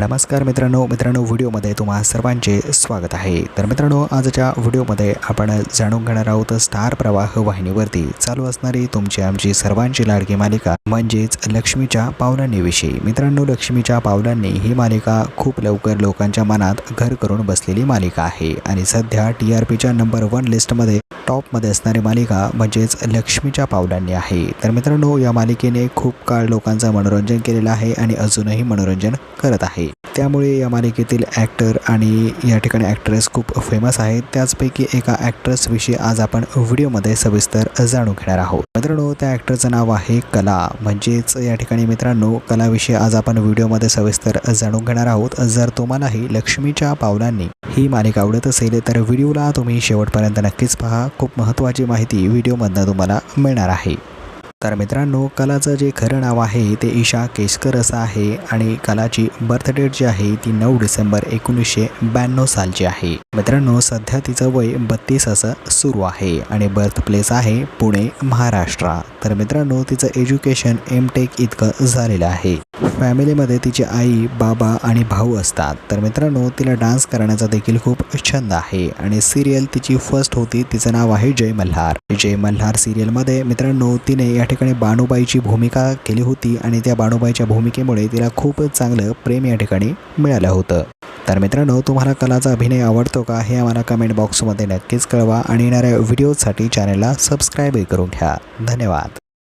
नमस्कार मित्रांनो. मित्रांनो व्हिडिओमध्ये तुम्हा सर्वांचे स्वागत आहे. तर मित्रांनो आजच्या व्हिडिओमध्ये आपण जाणून घेणार आहोत स्टार प्रवाह वाहिनीवरती. चालू असणारी तुमची आमची सर्वांची लाडकी मालिका म्हणजेच लक्ष्मीच्या पावलांनीविषयी. मित्रांनो लक्ष्मीच्या पावलांनी ही मालिका खूप लवकर लोकांच्या मनात घर करून बसलेली मालिका आहे. आणि सध्या टी आर पीच्या नंबर वन लिस्टमध्ये टॉपमध्ये असणारी मालिका म्हणजेच लक्ष्मीच्या पावलांनी आहे. तर मित्रांनो या मालिकेने खूप काळ लोकांचं मनोरंजन केलेलं आहे आणि अजूनही मनोरंजन करत आहे. त्यामुळे या मालिकेतील ॲक्टर आणि या ठिकाणी ॲक्ट्रेस खूप फेमस आहेत. त्याचपैकी एका ॲक्ट्रेसविषयी आज आपण व्हिडिओमध्ये सविस्तर जाणून घेणार आहोत. मित्रांनो त्या ॲक्टरचं नाव आहे कला. म्हणजेच या ठिकाणी मित्रांनो कलाविषयी आज आपण व्हिडिओमध्ये सविस्तर जाणून घेणार आहोत. जर तुम्हालाही लक्ष्मीच्या पावलांनी ही मालिका आवडत असेल तर व्हिडिओला तुम्ही शेवटपर्यंत नक्कीच पहा. खूप महत्त्वाची माहिती व्हिडिओमधनं तुम्हाला मिळणार आहे. तर मित्रांनो कलाचं जे खरं नाव आहे ते ईशा केसकर असं आहे आणि कलाची बर्थ डेट जी आहे ती नऊ डिसेंबर एकोणीसशे ब्याण्णव सालची आहे. मित्रांनो सध्या तिचं वय बत्तीस असं सुरू आहे आणि बर्थ प्लेस आहे पुणे महाराष्ट्र. तर मित्रांनो तिचं एज्युकेशन एम टेक इतकं झालेलं आहे. फॅमिलीमध्ये तिची आई बाबा आणि भाऊ असतात. तर मित्रांनो तिला डान्स करण्याचा देखील खूप छंद आहे. आणि सिरियल तिची फर्स्ट होती. तिचं नाव आहे जय मल्हार. जय मल्हार सिरियलमध्ये मित्रांनो तिने या ठिकाणी बाणूबाईची भूमिका केली होती. आणि त्या बाणूबाईच्या भूमिकेमुळे तिला खूप चांगलं प्रेम या ठिकाणी मिळालं होतं. तर मित्रांनो तुम्हाला कलाचा अभिनय आवडतो का? हे आम्हाला कमेंट बॉक्समध्ये नक्कीच कळवा. आणि येणाऱ्या व्हिडिओसाठी चॅनलला सबस्क्राईबही करून घ्या. धन्यवाद.